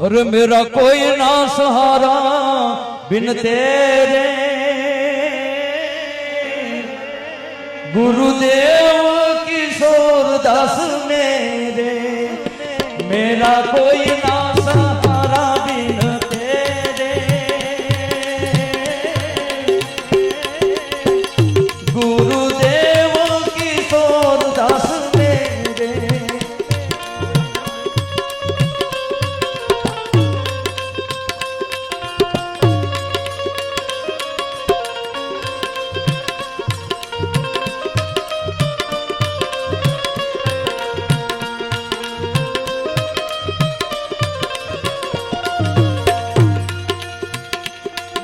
अरे मेरा कोई ना सहारा बिन तेरे। गुरुदेव किशोर दस मेरे। मेरा कोई ना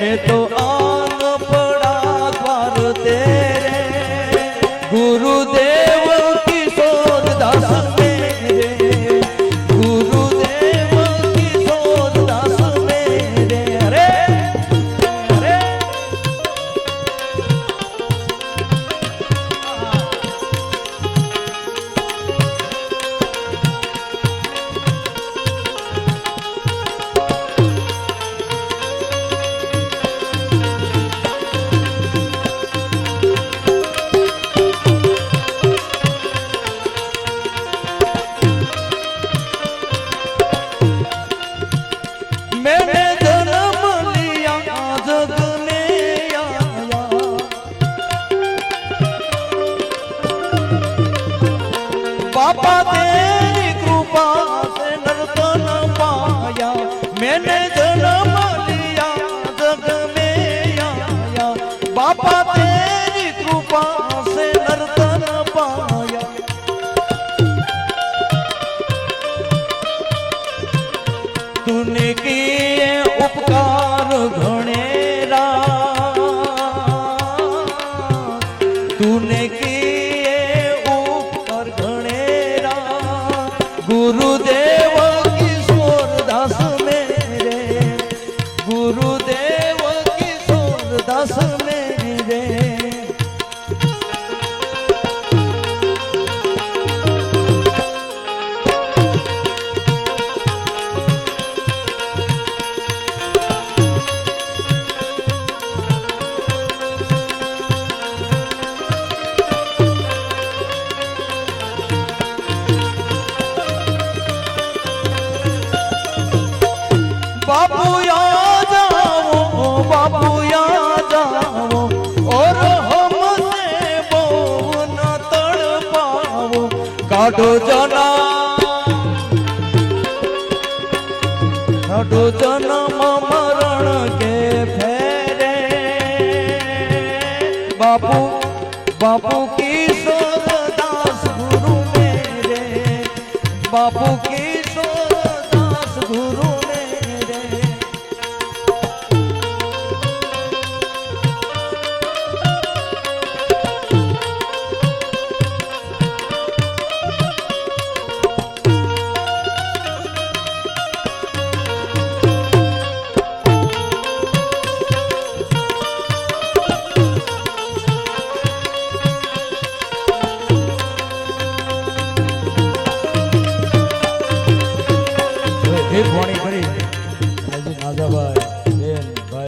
મને તો આ બાપા તેરી કૃપા સે નર્તન પાયા મેને જન્મ લિયા જગ મે આયા બાપા તેરી કૃપા સે નર્તન પાયા. તૂને કિયે ઉપકાર ઘણા ગુરુદેવ કિશોર દાસ મેરે. ગુરુદેવ કિશોર દાસ કાઢો જનમ કાઢો જનમ મરણ કે ફેરે બાપુ બાપુ કી સોદાસ ગુરુ મેરે બાપુ કી હે ભોણી ભરી